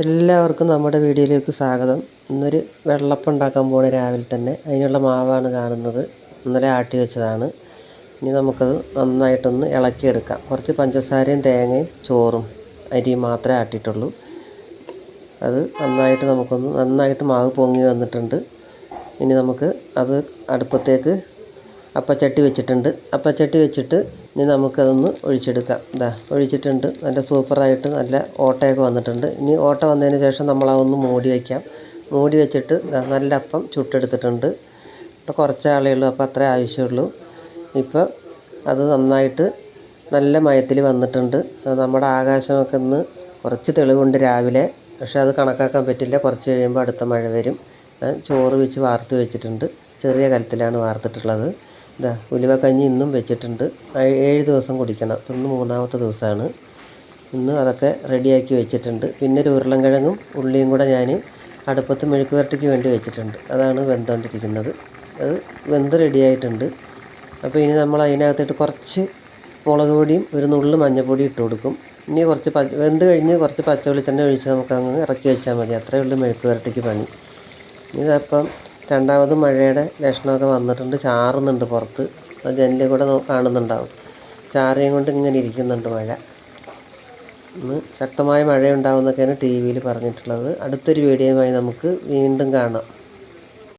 എല്ലാവർക്കും നമ്മുടെ വീഡിയോയിലേക്ക് സ്വാഗതം. ഇന്നൊരു വെള്ളപ്പം ഉണ്ടാക്കാൻ പോണ രാവിലെ തന്നെ. അതിനുള്ള മാവാണ് കാണുന്നത്. ഇന്നലെ ആട്ടി വെച്ചതാണ്. ഇനി നമുക്കത് നന്നായിട്ടൊന്ന് ഇളക്കിയെടുക്കാം. കുറച്ച് പഞ്ചസാരയും തേങ്ങയും ചോറും അരിയും മാത്രമേ ആട്ടിയിട്ടുള്ളൂ. അത് നന്നായിട്ട് നമുക്കൊന്ന് നന്നായിട്ട് മാവ് പൊങ്ങി വന്നിട്ടുണ്ട്. ഇനി നമുക്ക് അത് അടുപ്പത്തേക്ക് അപ്പച്ചട്ടി വെച്ചിട്ടുണ്ട്. അപ്പച്ചട്ടി വെച്ചിട്ട് ഇനി നമുക്കതൊന്ന് ഒഴിച്ചെടുക്കാം. ഇതാ ഒഴിച്ചിട്ടുണ്ട്. നല്ല സൂപ്പറായിട്ട് നല്ല ഓട്ടയൊക്കെ വന്നിട്ടുണ്ട്. ഇനി ഓട്ട വന്നതിന് ശേഷം നമ്മളതൊന്ന് മൂടി വയ്ക്കാം. മൂടി വെച്ചിട്ട് നല്ല അപ്പം ചുട്ടെടുത്തിട്ടുണ്ട്. ഇപ്പോൾ കുറച്ച് ആളേ ഉള്ളൂ അപ്പോൾ അത്രേ ആവശ്യമുള്ളൂ. ഇപ്പോൾ അത് നന്നായിട്ട് നല്ല മയത്തിൽ വന്നിട്ടുണ്ട്. നമ്മുടെ ആകാശമൊക്കെ ഇന്ന് കുറച്ച് തെളിവുണ്ട് രാവിലെ. പക്ഷേ അത് കണക്കാക്കാൻ പറ്റില്ല. കുറച്ച് കഴിയുമ്പോൾ അടുത്ത മഴ വരും. ചോറ് വെച്ച് വാർത്ത് വെച്ചിട്ടുണ്ട്. ചെറിയ കലത്തിലാണ് വാർത്തിട്ടുള്ളത്. ഇതാ ഉലുവക്കഞ്ഞി ഇന്നും വെച്ചിട്ടുണ്ട്. ഏഴ് ദിവസം കുടിക്കണം. ഇന്ന് മൂന്നാമത്തെ ദിവസമാണ്. ഇന്ന് അതൊക്കെ റെഡിയാക്കി വെച്ചിട്ടുണ്ട്. പിന്നെ ഒരു ഉരുളൻകിഴങ്ങും ഉള്ളിയും കൂടെ ഞാൻ അടുപ്പത്ത് മെഴുക്ക് വരട്ടിക്ക് വേണ്ടി വെച്ചിട്ടുണ്ട്. അതാണ് വെന്തോണ്ടിരിക്കുന്നത് അത് വെന്ത് റെഡിയായിട്ടുണ്ട്. അപ്പോൾ ഇനി നമ്മൾ അതിനകത്തിട്ട് കുറച്ച് മുളക് പൊടിയും ഒരു നുള്ളു മഞ്ഞൾപ്പൊടി ഇട്ട് കൊടുക്കും. ഇനി കുറച്ച് പ വെന്ത് കഴിഞ്ഞ് കുറച്ച് പച്ച വെളിച്ചെണ്ണ ഒഴിച്ച് നമുക്ക് അങ്ങ് ഇറക്കി വെച്ചാൽ മതി. അത്രയേ ഉള്ളൂ മെഴുക്ക് വരട്ടിക്ക് പണി. ഇതപ്പം രണ്ടാമത് മഴയുടെ ലക്ഷണമൊക്കെ വന്നിട്ടുണ്ട്. ചാറുന്നുണ്ട് പുറത്ത്. അത് ജനലിൽ കൂടെ കാണുന്നുണ്ടാവും. ചാറിയും കൊണ്ട് ഇങ്ങനെ ഇരിക്കുന്നുണ്ട് മഴ. ഇന്ന് ശക്തമായ മഴയുണ്ടാവുമെന്നൊക്കെയാണ് ടി വിയിൽ പറഞ്ഞിട്ടുള്ളത്. അടുത്തൊരു വീഡിയോയുമായി നമുക്ക് വീണ്ടും കാണാം.